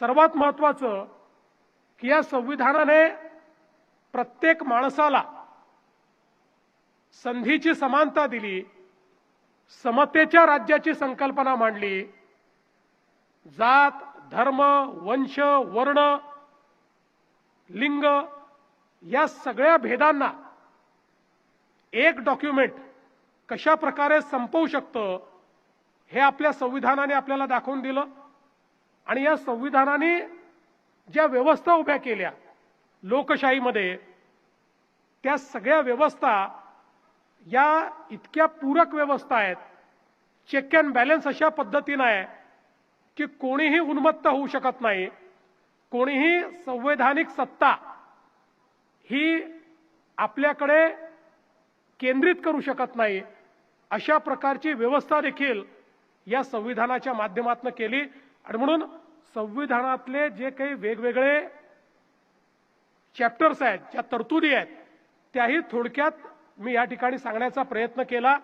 सर्वात महत्वाचं की या संविधानाने प्रत्येक माणसाला संधीची समानता दिली समतेच्या राज्याची संकल्पना मांडली जात धर्म वंश वर्ण लिंग या सगळ्या भेदांना एक डॉक्युमेंट कशा प्रकारे संपवू शकतं हे आपल्या संविधानाने आपल्याला दाखवून दिलं. आणि या संविधानाने ज्या व्यवस्था उभ्या केल्या लोकशाहीमध्ये त्या सगळ्या व्यवस्था या इतक्या पूरक व्यवस्था आहेत चेक अँड बॅलन्स अशा पद्धतीनं आहे की कोणीही उन्मत्त होऊ शकत नाही. कोणीही संवैधानिक सत्ता ही आपल्याकडे केंद्रित करू शकत नाही अशा प्रकारची व्यवस्था देखील या संविधानाच्या माध्यमातून केली. आणि म्हणून संविधानातले जे काही वेगवेगळे चॅप्टर्स आहेत ज्या तरतुदी आहेत त्याही थोडक्यात मी या ठिकाणी सांगण्याचा प्रयत्न केला.